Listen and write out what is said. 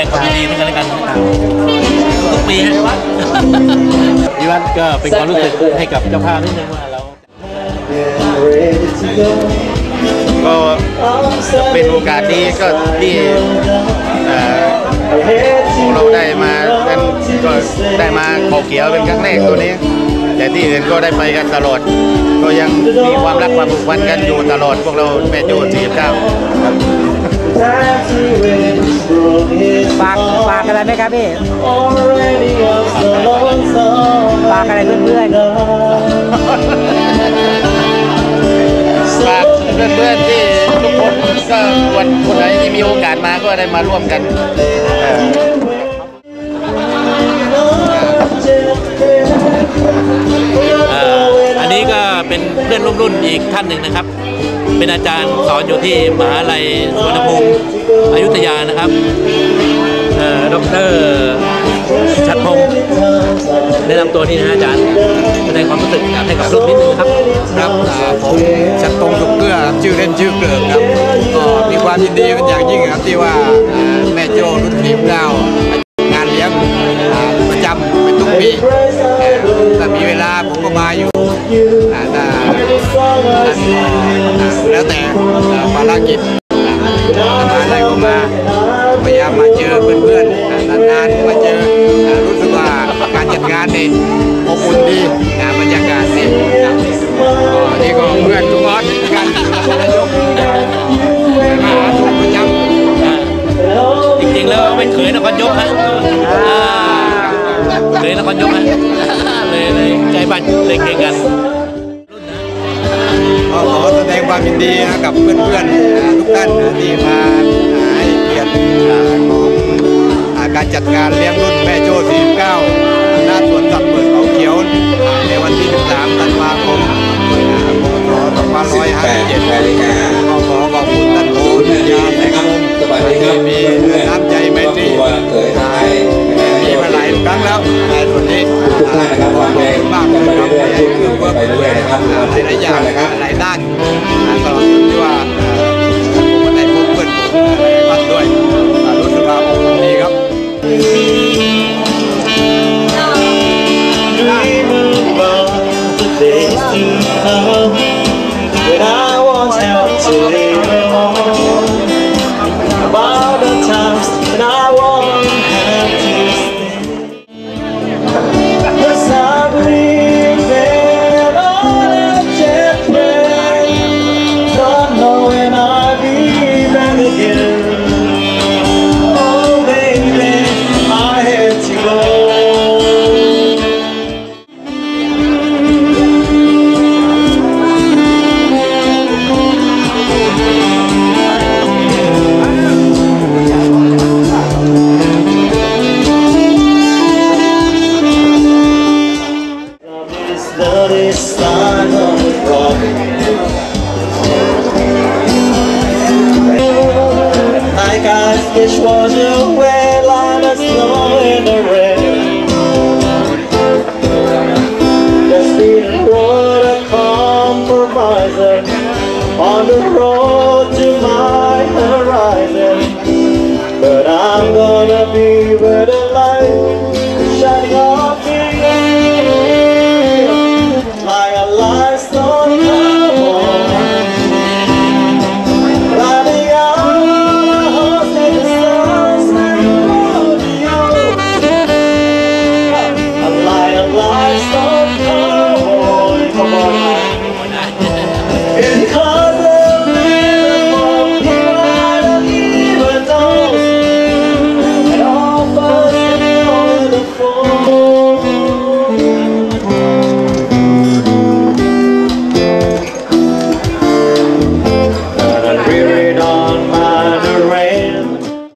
ดงความดีด้วยกันแล้วกันทุกปีนะครับอีวันก็เป็นความรู้สึกให้กับเจ้าภาพนิดนึงว่าเราก็เป็นโอกาสดีก็ที่พวกเราได้มานั้นก็ได้มาขอเขียวเป็นครั้งแรกตัวนี้ แต่ที่อื่นก็ได้ไปกันตลอด ก็ยังมีความรักความผูกพันกันอยู่ตลอด พวกเราแม่โจ้สี่เก้า ฝากฝากอะไรไหมครับพี่ฝากอะไรเพื่อนฝากเพื่อนๆที่ทุกคนก็วันคนไหนที่มีโอกาสมาก็ได้มาร่วมกัน รุ่นอีกท่านหนึ่งนะครับ เป็นอาจารย์สอนอยู่ที่มหาลัยสุวรรณภูมิอยุธยานะครับเอ่อดรชัดพงศ์แนะนำตัวนี้นะอาจารย์แสดงความรู้สึกให้กับรุ่นนิดนึงครับครับผมชัดตรงสุขเกลือครับชื่อเล่นชื่อเกลือครับก็มีความยินดีเป็นอย่างยิ่งครับที่ว่าแม่โจ้รุ่นทีมเก้างานเลี้ยงประจำเป็นทุกปีเอ่อถ้ามีเวลาผมก็มาอยู่ แล้วแต่อ่าภารกิจอ่าถ้ามาได้ก็มาพยายามมาเจอเพื่อนๆอ่านานๆมาเจออ่ารู้สึกว่าการจัดงานนี่อบอุ่นดีนะบรรยากาศดีนะก็นี่ก็เพื่อนทุกออสกันนายกมาหาทุกประจำจริงๆแล้วเป็นเขยนครยกฮะอ่าเขยนครยกฮะเลยเลยใจบ้านเลยเก่งกันก็ขอแสดง ความยินดีนะกับเพื่อนๆนทุกท่านที่มาให้เกียรติของการจัดการเลี้ยงรุ่นแม่โจ้49หน้าสวนสัตว์เปิดเขาเขียวในวันที่ 13 ธันวาคม รั้งแล้วในส่วนนี้ทุกท่านนะครับขฟัอบงเพลงคุณมากเลไปยครับเรื่อยๆพูดคุยกันไปเรื่อยๆนะครับหลายอย่างนะครับหลายด้านตลอดจนที่ว่าผมก็ได้พบเพื่อนผมหลายท่านด้วยรู้สึกว่าอบอุ่นดีครับ Dream about bloody slime on the rock. Like I fish was a wet line a snow in the rain. The speeding road a compromiser on the road to my horizon. But I'm gonna be